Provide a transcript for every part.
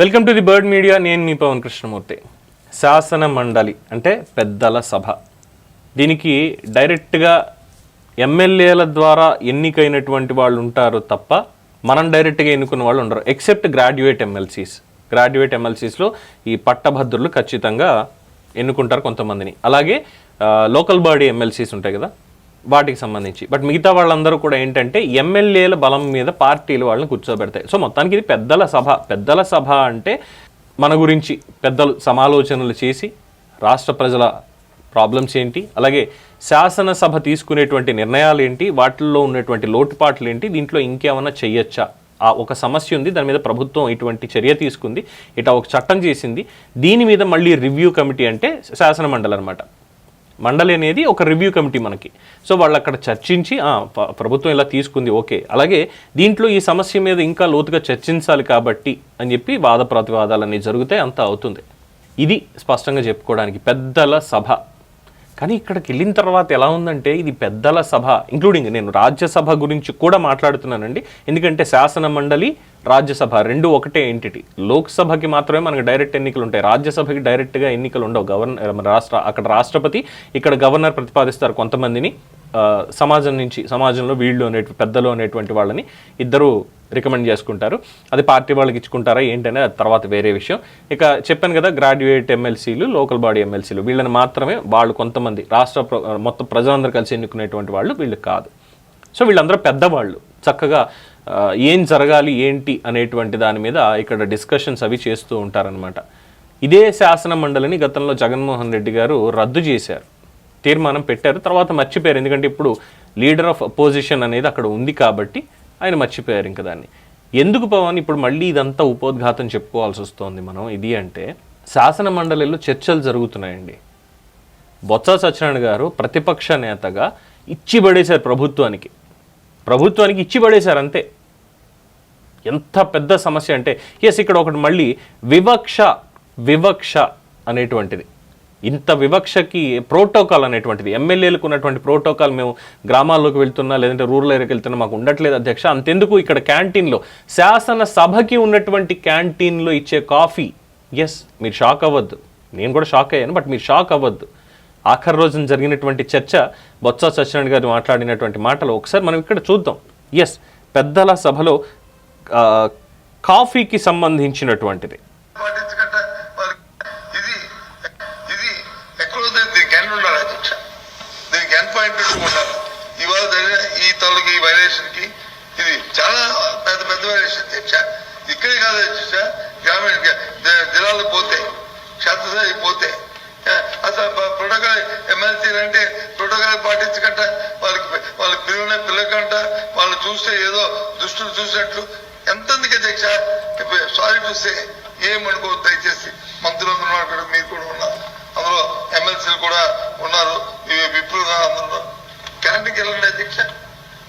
Welcome to the bird media. నేను మీ పవన్ కృష్ణమూర్తి. శాసన మండలి అంటే పెద్దల సభ. దీనికి డైరెక్ట్గా ఎమ్మెల్యేల ద్వారా ఎన్నికైనటువంటి వాళ్ళు ఉంటారు తప్ప మనం డైరెక్ట్గా ఎన్నుకున్న వాళ్ళు ఉండరు. ఎక్సెప్ట్ గ్రాడ్యుయేట్ ఎమ్మెల్సీస్ గ్రాడ్యుయేట్ ఎమ్మెల్సీస్లో ఈ పట్టభద్రులు ఖచ్చితంగా ఎన్నుకుంటారు కొంతమందిని. అలాగే లోకల్ బాడీ ఎమ్మెల్సీస్ ఉంటాయి కదా. వాటికి సంబంధించి. బట్ మిగతా వాళ్ళందరూ కూడా ఏంటంటే ఎమ్మెల్యేల బలం మీద పార్టీలు వాళ్ళని కూర్చోబెడతాయి. సో మొత్తానికి ఇది పెద్దల సభ. పెద్దల సభ అంటే మన గురించి పెద్దలు సమాలోచనలు చేసి రాష్ట్ర ప్రజల ప్రాబ్లమ్స్ ఏంటి? అలాగే శాసనసభ తీసుకునేటువంటి నిర్ణయాలు ఏంటి? వాటిల్లో ఉన్నటువంటి లోటుపాట్లు ఏంటి? దీంట్లో ఇంకేమైనా చెయ్యొచ్చా? ఆ ఒక సమస్య ఉంది. దాని మీద ప్రభుత్వం ఇటువంటి చర్య తీసుకుంది. ఇట ఒక చట్టం చేసింది. దీని మీద మళ్ళీ రివ్యూ కమిటీ అంటే శాసన మండలి అనమాట మండలి అనేది ఒక రివ్యూ కమిటీ మనకి. సో వాళ్ళు అక్కడ చర్చించి ప్రభుత్వం ఇలా తీసుకుంది ఓకే. అలాగే దీంట్లో ఈ సమస్య మీద ఇంకా లోతుగా చర్చించాలి కాబట్టి అని చెప్పి వాద ప్రతివాదాలన్నీ జరుగుతాయి అంతా అవుతుంది. ఇది స్పష్టంగా చెప్పుకోవడానికి పెద్దల సభ. కానీ ఇక్కడికి వెళ్ళిన తర్వాత ఎలా ఉందంటే ఇది పెద్దల సభ ఇంక్లూడింగ్ నేను రాజ్యసభ గురించి కూడా మాట్లాడుతున్నానండి. ఎందుకంటే శాసన మండలి రాజ్యసభ రెండు ఒకటే ఎంటిటీ లోక్సభకి మాత్రమే మనకు డైరెక్ట్ ఎన్నికలు ఉంటాయి. రాజ్యసభకి డైరెక్ట్గా ఎన్నికలు ఉండవు. గవర్నర్ రాష్ట్ర అక్కడ రాష్ట్రపతి ఇక్కడ గవర్నర్ ప్రతిపాదిస్తారు కొంతమందిని. సమాజం నుంచి సమాజంలో వీళ్ళు అనే పెద్దలు అనేటువంటి వాళ్ళని ఇద్దరు రికమెండ్ చేసుకుంటారు. అది పార్టీ వాళ్ళకి ఇచ్చుకుంటారా ఏంటనే అది తర్వాత వేరే విషయం. ఇక చెప్పాను కదా గ్రాడ్యుయేట్ ఎమ్మెల్సీలు లోకల్ బాడీ ఎమ్మెల్సీలు వీళ్ళని మాత్రమే వాళ్ళు కొంతమంది రాష్ట్ర ప్ర- మొత్తం ప్రజలందరూ కలిసి ఎన్నుకునేటువంటి వాళ్ళు వీళ్ళు కాదు. సో వీళ్ళందరూ పెద్దవాళ్ళు. చక్కగా ఏం జరగాలి ఏంటి అనేటువంటి దాని మీద ఇక్కడ డిస్కషన్స్ అవి చేస్తూ ఉంటారనమాట ఇదే శాసన మండలిని గతంలో జగన్మోహన్ రెడ్డి గారు రద్దు చేశారు. తీర్మానం పెట్టారు తర్వాత మర్చిపోయారు. ఎందుకంటే ఇప్పుడు లీడర్ ఆఫ్ అపోజిషన్ అనేది అక్కడ ఉంది కాబట్టి ఆయన మర్చిపోయారు ఇంకా దాన్ని. ఎందుకు పవన్? ఇప్పుడు మళ్ళీ ఇదంతా ఉపోద్ఘాతం చెప్పుకోవాల్సి వస్తోంది మనం. ఇది అంటే శాసన మండలిలో చర్చలు జరుగుతున్నాయండి. బొత్స సత్యనారాయణ గారు ప్రతిపక్ష నేతగా ఇచ్చి పడేశారు ప్రభుత్వానికి. ప్రభుత్వానికి ఇచ్చి పడేశారు అంతే. ఎంత పెద్ద సమస్య అంటే ఎస్ ఇక్కడ ఒకటి మళ్ళీ వివక్ష వివక్ష అనేటువంటిది. ఇంత వివక్షకి ప్రోటోకాల్ అనేటువంటిది. ఎమ్మెల్యేలకు ఉన్నటువంటి ప్రోటోకాల్ మేము గ్రామాల్లోకి వెళ్తున్నా లేదంటే రూరల్ ఏరియాకి వెళ్తున్నా మాకు ఉండట్లేదు అధ్యక్ష. అంతెందుకు ఇక్కడ క్యాంటీన్లో? శాసన సభకి ఉన్నటువంటి క్యాంటీన్లో ఇచ్చే కాఫీ ఎస్ మీరు షాక్ అవ్వద్దు. నేను కూడా షాక్ అయ్యాను బట్ మీరు షాక్ అవ్వద్దు. ఆఖరి రోజున జరిగినటువంటి చర్చ బొత్స సత్యనారాయణ గారు మాట్లాడినటువంటి మాటలు ఒకసారి మనం ఇక్కడ చూద్దాం. ఎస్ పెద్దల సభలో కాఫీకి సంబంధించినటువంటిది. పాటించకుండా వాళ్ళకి ఇది ఉండాలి ఇవాళ ఈ వైలేషన్కి ఇది చాలా పెద్ద పెద్ద వైలేషన్ అధ్యక్ష. ఇక్కడే కాదు అధ్యక్ష గ్రామీణ జిల్లాలో పోతే క్షేత్రస్థాయి పోతే అసలు ప్రోటోకాల్ ఎమ్మెల్సీ అంటే ప్రోటోకాల్ పాటించకుండా వాళ్ళకి వాళ్ళకి పిల్లల పిల్లకంట వాళ్ళు చూస్తే ఏదో దుష్టులు చూసినట్లు ఎంతమందికి అధ్యక్ష? సారీ టు సే ఏమనుకో దయచేసి. మంత్రులు కూడా మీరు కూడా ఉన్నారు. అందులో ఎమ్మెల్సీలు కూడా ఉన్నారు. విప్రులు అందరూ. క్యాంటీన్కి వెళ్ళండి అధ్యక్ష.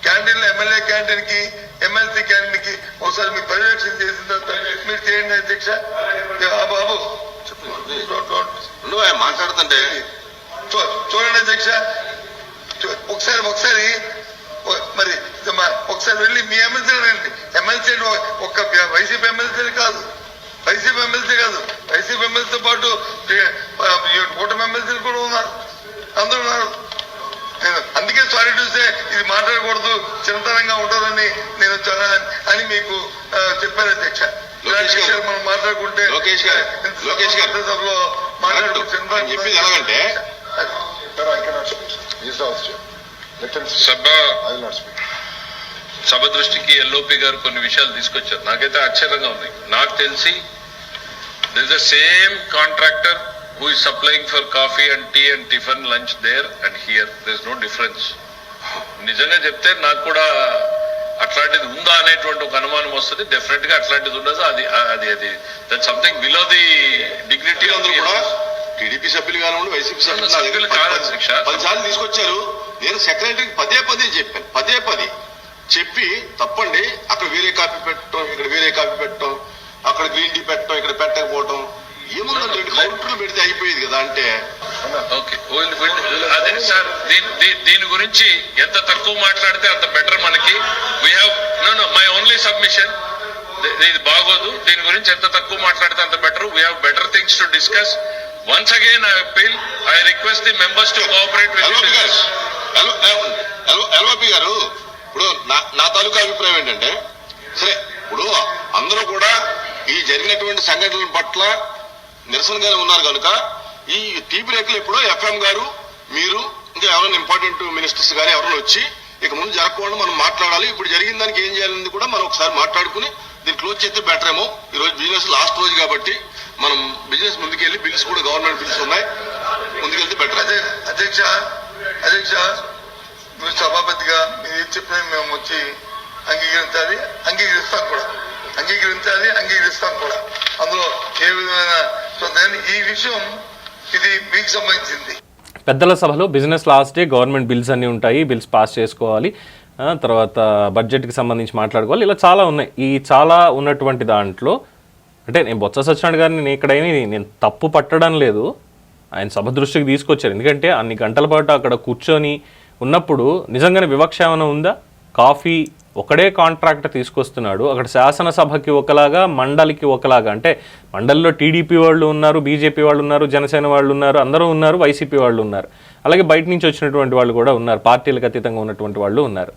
క్యాంటీన్లో ఎమ్మెల్యే క్యాంటీన్కి ఎమ్మెల్సీ క్యాంటీన్కి ఒకసారి మీరు పర్యవేక్షణ చేసిన తర్వాత మీరు చేయండి అధ్యక్ష. బాబు. నువ్వు మాట్లాడుతుంటే. చూడండి అధ్యక్ష. ఒకసారి ఒకసారి. మరి ఒకసారి వెళ్ళి మీ ఎమ్మెల్సీ రండి ఎమ్మెల్సీ ఒక్క వైసీపీ ఎమ్మెల్సీ కాదు. వైసీపీ ఎమ్మెల్సీ కాదు. వైసీపీ ఎమ్మెల్సీతో పాటు కూటమి ఎమ్మెల్సీలు కూడా ఉన్నారు. అందరూ ఉన్నారు. నేను అందుకే సారీ చూస్తే ఇది మాట్లాడకూడదు. చిన్నతనంగా ఉండదని నేను చాలా అని మీకు ఆ, చెప్పాను అధ్యక్ష. మనం మాట్లాడుకుంటే లోకేష్ గారు. లోకేష్ గారు. సభలో మాట్లాడుకుంటే చెప్పేది ఎలాగంటే. సభ సభ దృష్టికి ఎల్ఓపి గారు కొన్ని విషయాలు తీసుకొచ్చారు. నాకైతే ఆశ్చర్యంగా ఉంది. నాకు తెలిసి this the same contractor who is supplying for coffee and tea and tiffin lunch there and here this no difference నిజంగా చెప్తే నాకు కూడా అట్లాంటిది ఉందా అనేటువంటి ఒక అనుమానం వస్తుంది. డెఫినెట్గా అట్లాంటిది ఉండదు. అది అది అది that something below the dignity అందరూ కూడా టీడీపీ సభ్యులు కానివ్వండి వైసీపీ సభ్యులు. పది సార్లు తీసుకొచ్చారు. నేను సెక్రటరీకి పదే పదే చెప్పాను. పదే పదే. చెప్పి తప్పండి. అక్కడ వేరే కాపీ పెట్టడం ఇక్కడ వేరే కాపీ పెట్టడం అక్కడ గ్రీన్ టీ పెట్టడం ఇక్కడ కౌంటర్లు పెడితే అయిపోయేది కదా అంటే. ఓకే. అదే సార్ దీని దీ- గురించి ఎంత తక్కువ మాట్లాడితే అంత బెటర్ మనకి. We have no no my only submission ఇది బాగోదు. దీని గురించి ఎంత తక్కువ మాట్లాడితే to discuss. Once again, I appeal, I request the members to cooperate with LOP గారు this. L- L- L- LOP గారు. ఇప్పుడు నా నా తాలూకా అభిప్రాయం ఏంటంటే సరే ఇప్పుడు అందరూ కూడా ఈ జరిగినటువంటి సంఘటనల పట్ల నిరసనగానే ఉన్నారు కనుక ఈ టీ బ్రేక్లు ఎప్పుడో ఎఫ్ఎం గారు మీరు ఇంకా ఎవరైనా ఇంపార్టెంట్ మినిస్టర్స్ గారు ఎవరైనా వచ్చి ఇక ముందు జరగకుండా మనం మాట్లాడాలి ఇప్పుడు జరిగిన దానికి ఏం చేయాలని కూడా మనం ఒకసారి మాట్లాడుకుని దీన్ని క్లోజ్ చేస్తే బెటర్ ఏమో. ఈ రోజు బిజినెస్ లాస్ట్ రోజు కాబట్టి మనం బిజినెస్ ముందుకెళ్ళి బిల్స్ కూడా గవర్నమెంట్ బిల్స్ ఉన్నాయి ముందుకెళ్తే బెటర్. అదే అధ్యక్ష అధ్యక్ష మీరు సభాపతిగా మీరు ఏం చెప్పినా మేము వచ్చి అంగీకరించాలి అంగీకరిస్తాం కూడా. అంగీకరించాలి అంగీకరిస్తాం కూడా. అందులో ఏ విధమైన ఈ విషయం ఇది మీకు సంబంధించింది. పెద్దల సభలో business last day government bills అన్నీ ఉంటాయి బిల్స్ పాస్ చేసుకోవాలి తర్వాత బడ్జెట్కి సంబంధించి మాట్లాడుకోవాలి. ఇలా చాలా ఉన్నాయి. ఈ చాలా ఉన్నటువంటి దాంట్లో అంటే నేను బొత్స సత్యనారాయణ గారిని నేను ఎక్కడైనా నేను తప్పు పట్టడం లేదు. ఆయన సభ దృష్టికి తీసుకొచ్చారు. ఎందుకంటే అన్ని గంటల పాటు అక్కడ కూర్చొని ఉన్నప్పుడు నిజంగానే వివక్ష ఏమైనా ఉందా? కాఫీ ఒకడే కాంట్రాక్ట్ తీసుకొస్తున్నాడు. అక్కడ శాసనసభకి ఒకలాగా మండలికి ఒకలాగా. అంటే మండలిలో టీడీపీ వాళ్ళు ఉన్నారు బీజేపీ వాళ్ళు ఉన్నారు జనసేన వాళ్ళు ఉన్నారు అందరూ ఉన్నారు వైసీపీ వాళ్ళు ఉన్నారు. అలాగే బయట నుంచి వచ్చినటువంటి వాళ్ళు కూడా ఉన్నారు. పార్టీలకు అతీతంగా ఉన్నటువంటి వాళ్ళు ఉన్నారు.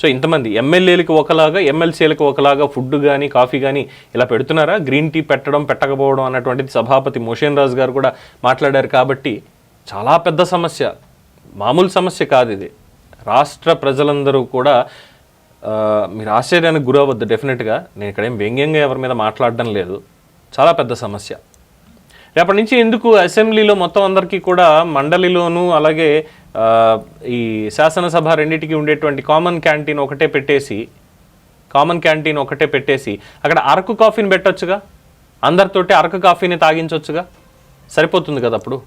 సో ఇంతమంది ఎమ్మెల్యేలకు ఒకలాగా ఎమ్మెల్సీలకు ఒకలాగా ఫుడ్ కానీ కాఫీ కానీ ఇలా పెడుతున్నారా? గ్రీన్ టీ పెట్టడం పెట్టకపోవడం అన్నటువంటిది సభాపతి మోషన్ రాజు గారు కూడా మాట్లాడారు కాబట్టి చాలా పెద్ద సమస్య. మామూలు సమస్య కాదు ఇది. రాష్ట్ర ప్రజలందరూ కూడా మీరు ఆశ్చర్యానికి గురవద్దు డెఫినెట్గా. నేను ఇక్కడేం వ్యంగ్యంగా ఎవరి మీద మాట్లాడడం లేదు. చాలా పెద్ద సమస్య. రేపటి నుంచి ఎందుకు అసెంబ్లీలో మొత్తం అందరికీ కూడా మండలిలోనూ అలాగే ఈ శాసనసభ రెండింటికి ఉండేటువంటి కామన్ క్యాంటీన్ ఒకటే పెట్టేసి కామన్ క్యాంటీన్ ఒకటే పెట్టేసి అక్కడ అరకు కాఫీని పెట్టొచ్చుగా? అందరితోటి అరకు కాఫీని తాగించవచ్చుగా సరిపోతుంది కదా అప్పుడు?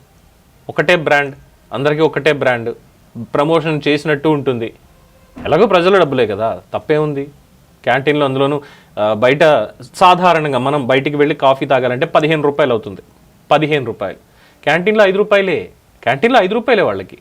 ఒకటే బ్రాండ్. అందరికీ ఒకటే బ్రాండ్. ప్రమోషన్ చేసినట్టు ఉంటుంది. ఎలాగో ప్రజల డబ్బులే కదా తప్పే ఉంది. క్యాంటీన్లో అందులోనూ బయట సాధారణంగా మనం బయటికి వెళ్ళి కాఫీ తాగాలంటే పదిహేను రూపాయలు అవుతుంది. పదిహేను రూపాయలు. క్యాంటీన్లో ఐదు రూపాయలే. క్యాంటీన్లో ఐదు రూపాయలే వాళ్ళకి.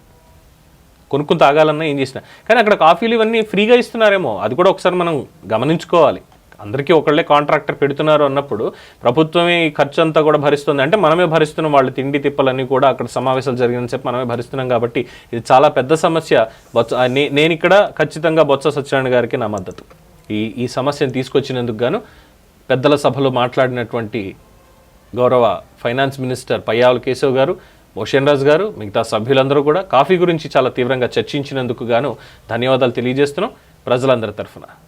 కొనుక్కుని తాగాలన్నా ఏం చేసినా. కానీ అక్కడ కాఫీలు ఇవన్నీ ఫ్రీగా ఇస్తున్నారేమో అది కూడా ఒకసారి మనం గమనించుకోవాలి. అందరికీ ఒకళ్ళే కాంట్రాక్టర్ పెడుతున్నారు అన్నప్పుడు ప్రభుత్వమే ఈ ఖర్చు అంతా కూడా భరిస్తుంది. అంటే మనమే భరిస్తున్నాం వాళ్ళ తిండి తిప్పలన్నీ కూడా అక్కడ సమావేశాలు జరిగిన చెప్పి మనమే భరిస్తున్నాం కాబట్టి ఇది చాలా పెద్ద సమస్య. బొత్స నే- నేను ఇక్కడ ఖచ్చితంగా బొత్స సత్యనారాయణ గారికి నా మద్దతు. ఈ ఈ సమస్యను తీసుకొచ్చినందుకు గాను పెద్దల సభలో మాట్లాడినటువంటి గౌరవ ఫైనాన్స్ మినిస్టర్ పయ్యావుల కేశవ్ గారు మోషన్ రాజ్ గారు మిగతా సభ్యులందరూ కూడా కాఫీ గురించి చాలా తీవ్రంగా చర్చించినందుకు గాను ధన్యవాదాలు తెలియజేస్తున్నాం. ప్రజలందరి తరఫున.